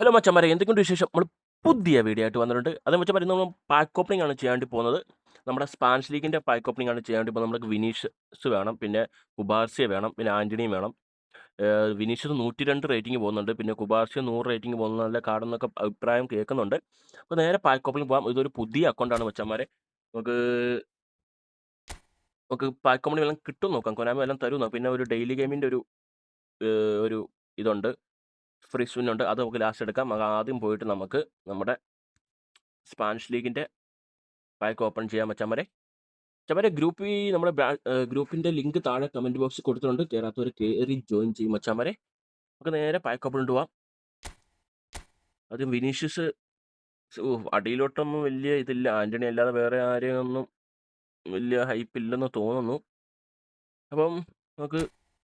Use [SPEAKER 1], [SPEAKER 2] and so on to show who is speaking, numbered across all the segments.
[SPEAKER 1] Hello മച്ചന്മാരെ. എന്തൊക്കെയുണ്ട് വിശേഷം? നമ്മൾ പുതിയ വീഡിയോ ആയിട്ട് വന്നിട്ടുണ്ട്. അതേ മച്ചന്മാരെ നമ്മൾ പാക്ക് ഓപ്പണിംഗ് ആണ് ചെയ്യാൻ വേണ്ടി പോകുന്നത്. നമ്മുടെ സ്പാനിഷ് ലീഗിന്റെ പാക്ക് ഓപ്പണിംഗ് ആണ് ചെയ്യാൻ വേണ്ടി പോകുന്നത്. നമുക്ക് വിനീഷ്യസ് വേണം പിന്നെ കുബാർസിയ വേണം പിന്നെ ആന്റണിയും വേണം. വിനീഷ് നൂറ്റി രണ്ട് റേറ്റിംഗ് പോകുന്നുണ്ട്. പിന്നെ കുബാർസിയ നൂറ് റേറ്റിംഗ് പോകുന്ന നല്ല കാർഡെന്നൊക്കെ അഭിപ്രായം കേൾക്കുന്നുണ്ട്. അപ്പോൾ നേരെ പാക്ക് ഓപ്പണിംഗ് പോകാം. ഇതൊരു പുതിയ അക്കൗണ്ടാണ് മച്ചന്മാരെ. നമുക്ക് നമുക്ക് പാക്ക് ഓപ്പണിംഗ് എല്ലാം കിട്ടും നോക്കാം. കൊനാമി എല്ലാം തരും പിന്നെ ഒരു ഡെയിലി ഗെയിമിന്റെ ഒരു ഒരു ഇതുണ്ട്. ഫ്രീ സ്പിൻ ഉണ്ട് അത് നമുക്ക് ലാസ്റ്റ് എടുക്കാം. ആദ്യം പോയിട്ട് നമുക്ക് നമ്മുടെ സ്പാനിഷ് ലീഗിന്റെ പാക്ക് ഓപ്പൺ ചെയ്യാൻ പറ്റാമരെ ചമരെ ഗ്രൂപ്പ് ഈ നമ്മുടെ ഗ്രൂപ്പിന്റെ ലിങ്ക് താഴെ കമന്റ് ബോക്സിൽ കൊടുത്തിട്ടുണ്ട്. കയറാത്തവർ കയറി ജോയിൻ ചെയ്യും മച്ചാമരെ നമുക്ക് നേരെ പാക്ക് ഓപ്പൺ പോവാം. ആദ്യം വിനീഷ്യസ് അടിയിലോട്ടൊന്നും വലിയ ഇതില്ല. ആന്റണി അല്ലാതെ വേറെ ആരെയൊന്നും വലിയ ഹൈപ്പ് ഇല്ലെന്ന് തോന്നുന്നു. അപ്പം നമുക്ക്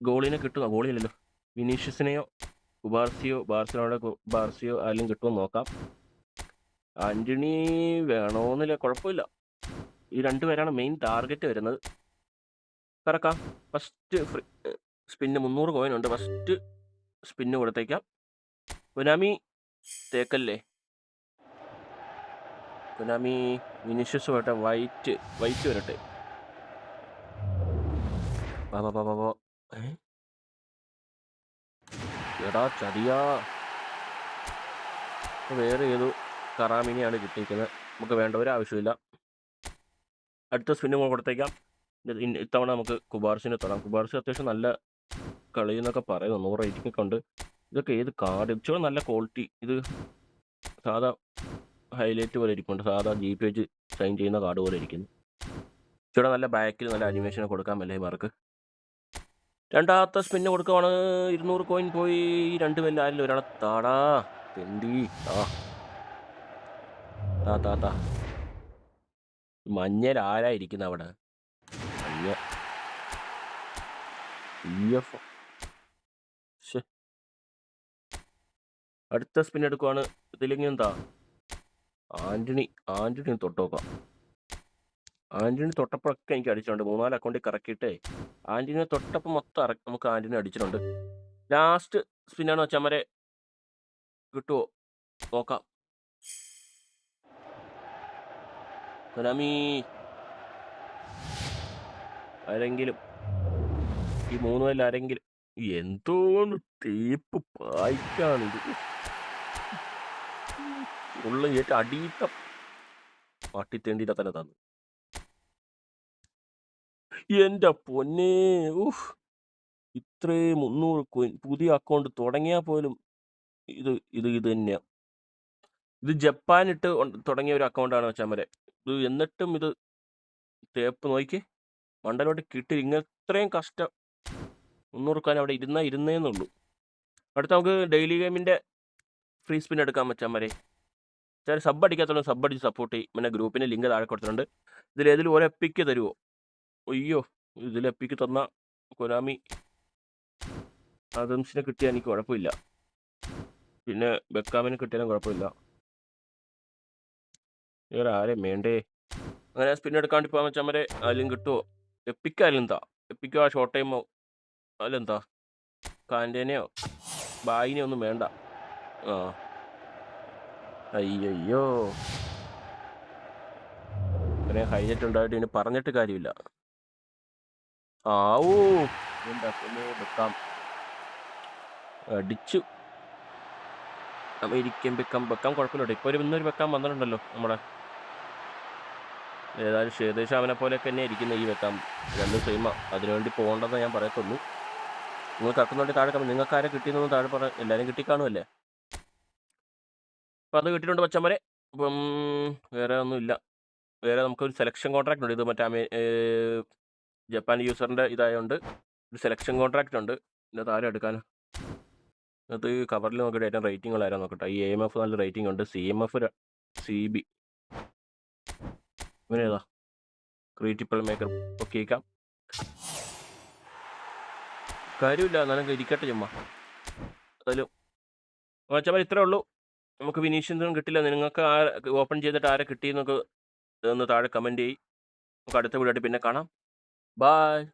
[SPEAKER 1] ഗോളിനെ കിട്ടുക ഗോളിയല്ലല്ലോ വിനീഷ്യസിനെയോ കുബാർസിയോ ബാർസിലോയുടെ ബാർസിയോ ആരെങ്കിലും കിട്ടുമെന്ന് നോക്കാം. ആന്റണി വേണമെന്നില്ല കുഴപ്പമില്ല. ഈ രണ്ടുപേരാണ് മെയിൻ ടാർഗറ്റ് വരുന്നത്. കറക്കാം. ഫസ്റ്റ് സ്പിന്ന് മുന്നൂറ് കോയിൻ ഉണ്ട്. ഫസ്റ്റ് സ്പിന്ന് കൊടുത്തേക്കാം. കുനാമി തേക്കല്ലേ? കുനാമി വിനിഷ്യസ് വരട്ടെ. വൈറ്റ് വൈറ്റ് വരട്ടെ ബാബാ ബാബാ ഏ? എടാ ചതിയാ. വേറെ ഏതു കറാമിനെയാണ് കിട്ടിയിരിക്കുന്നത്. നമുക്ക് വേണ്ട ഒരു ആവശ്യമില്ല. അടുത്ത സ്പിന്നും കൂടെ കൊടുത്തേക്കാം. ഇത്തവണ നമുക്ക് കുബാർസിനെ തൊടാം. കുബാർസി അത്യാവശ്യം നല്ല കളി എന്നൊക്കെ പറയുന്നു. നൂറ് റേറ്റിംഗ് ഉണ്ട്. ഇതൊക്കെ ഏത് കാർഡ് ഇച്ചിരി നല്ല ക്വാളിറ്റി ഇത് സാധാ ഹൈലൈറ്റ് പോലെ ഇരിക്കുന്നുണ്ട് സാധാ ജി പി എച്ച് സൈൻ ചെയ്യുന്ന കാർഡ് പോലെ ഇരിക്കുന്നു. ഇച്ചിരി നല്ല ബാക്കിൽ നല്ല അനിമേഷൻ കൊടുക്കാൻ പറ്റേ മാർക്ക് രണ്ടാമത്തെ സ്പിന്ന് കൊടുക്കുവാണ്. ഇരുന്നൂറ് കോയിൻ പോയി. രണ്ട് ആരിലും ഒരാളെ താടാ. തെണ്ടി. ആ. താ താ താ. മഞ്ഞയിൽ ആരാ അവിടെ. മഞ്ഞ. അടുത്ത സ്പിൻ എടുക്കുവാണ്. ഇതിലെങ്കിൽ എന്താ? ആന്റണി. ആന്റണി തൊട്ടോക്കാം. ആന്റണി തൊട്ടപ്പോഴൊക്കെ എനിക്ക് അടിച്ചിട്ടുണ്ട്. മൂന്നാൽ അക്കൗണ്ടിൽ കറക്കിയിട്ടേ ആന്റണിയെ തൊട്ടപ്പോൾ മൊത്തം നമുക്ക് ആന്റണി അടിച്ചിട്ടുണ്ട്. ലാസ്റ്റ് സ്പിന്നാണ് വെച്ചാൽ കിട്ടുമോ നോക്കാം. ആരെങ്കിലും ഈ മൂന്ന് പേരിൽ ആരെങ്കിലും എന്തോന്ന് തേപ്പ് പായ്ക്കാണിത് ഉള്ള ഏറ്റവും അടിയിട്ട പട്ടിത്തേണ്ടിയിട്ട തന്നെ തന്നു എന്റെ പൊന്നേ ഊഹ് ഇത്രയും മുന്നൂറ് കോയിൻ പുതിയ അക്കൗണ്ട് തുടങ്ങിയാൽ പോലും ഇത് ഇത് ഇത് തന്നെയാണ് ഇത് ജപ്പാനിട്ട് തുടങ്ങിയ ഒരു അക്കൗണ്ടാണ് വെച്ചാൽ ഇത് എന്നിട്ടും ഇത് തേപ്പ് നോക്കി. മണ്ടലോട്ട് കിട്ടി. ഇങ്ങനെ ഇത്രയും കഷ്ടം. മുന്നൂറ് കോയിൻ അവിടെ ഇരുന്നാ ഇരുന്നേന്നുള്ളൂ. അടുത്ത നമുക്ക് ഡെയിലി ഗെയിമിന്റെ ഫ്രീ സ്പിൻ എടുക്കാൻ വെച്ചാൽ വരെ. ചില സബ് അടിക്കാത്തോളം സബ് അടിച്ച് സപ്പോർട്ട് ചെയ്യും. പിന്നെ ഗ്രൂപ്പിന്റെ ലിങ്ക് താഴെ കൊടുത്തിട്ടുണ്ട്. ഇതിൽ ഏതിലും ഒരു എപ്പിക്ക് തരുമോ അയ്യോ ഇതിൽ എപ്പിക്ക് തന്ന കൊനാമി ആദംസിനെ കിട്ടിയാൽ എനിക്ക് കുഴപ്പമില്ല. പിന്നെ ബെക്കാമിനെ കിട്ടിയാലും കുഴപ്പമില്ല. വേറെ ആരെ വേണ്ടേ? അങ്ങനെ സ്പിൻ എടുക്കാണ്ട് ഇപ്പോൾ വരെ അതിലും കിട്ടുമോ എപ്പിക്കായാലും എന്താ? എപ്പിക്കോ ആ ഷോർട്ട് ടൈമോ അതിലെന്താ കാന്റേനെയോ ബായിനെയോ ഒന്നും വേണ്ട. ആ. അയ്യോ അങ്ങനെ ഹൈലൈറ്റ് ഉണ്ടായിട്ട് ഇനി പറഞ്ഞിട്ട് കാര്യമില്ല. ആവൂ വെക്കാം അടിച്ചു. അമേരിക്കൻ വെക്കാം വെക്കാം കുഴപ്പമില്ല ഇപ്പോൾ ഒരു ഇന്നൊരു വെക്കാൻ വന്നിട്ടുണ്ടല്ലോ നമ്മുടെ. ഏതായാലും ഏകദേശം അവനെ പോലെയൊക്കെ തന്നെ ഇരിക്കുന്ന ഈ വെക്കാം. രണ്ടും സീമ. അതിനുവേണ്ടി പോകേണ്ടതെന്ന് ഞാൻ പറയത്തുള്ളൂ. നിങ്ങൾ കറക്കുന്നുണ്ട് താഴെ കമ്മി നിങ്ങൾക്ക് ആരെ കിട്ടിയെന്നൊന്നും താഴെ പറ എല്ലാവരും കിട്ടിക്കാണുമല്ലേ അപ്പം അത് കിട്ടിയിട്ടുണ്ട് പച്ചമ്മരെ അപ്പം വേറെ ഒന്നുമില്ല. വേറെ നമുക്കൊരു സെലക്ഷൻ കോൺട്രാക്റ്റ് ഉണ്ട്. ഇത് മറ്റേ ജപ്പാൻ യൂസറിന്റെ ഇതായതുകൊണ്ട് ഒരു സെലക്ഷൻ കോൺട്രാക്റ്റ് ഉണ്ട് ഇതിന്റെ താരം എടുക്കാൻ അത് കവറിൽ നോക്കിയിട്ട് ഏറ്റവും റേറ്റിംഗ് ഉള്ള ആരാ നോക്കട്ടെ. ഈ എ എം എഫ് നല്ല റേറ്റിംഗ് ഉണ്ട് C M F C B ഇവനേതാ? Creative maker ഒക്കെ കേൾക്കാം. കാര്യമില്ല എന്നാലും ഇരിക്കട്ടെ ചുമ്മാ. അതിലും വെച്ചാൽ ഇത്രേ ഉള്ളൂ. നമുക്ക് വിനീഷ്യൻസും കിട്ടില്ല. നിങ്ങൾക്ക് ആ ഓപ്പൺ ചെയ്തിട്ട് ആരെ കിട്ടിയെന്നൊക്കെ ഒന്ന് താഴെ കമന്റ് ചെയ്യും. നമുക്ക് അടുത്ത വീടായിട്ട് പിന്നെ കാണാം. Bye.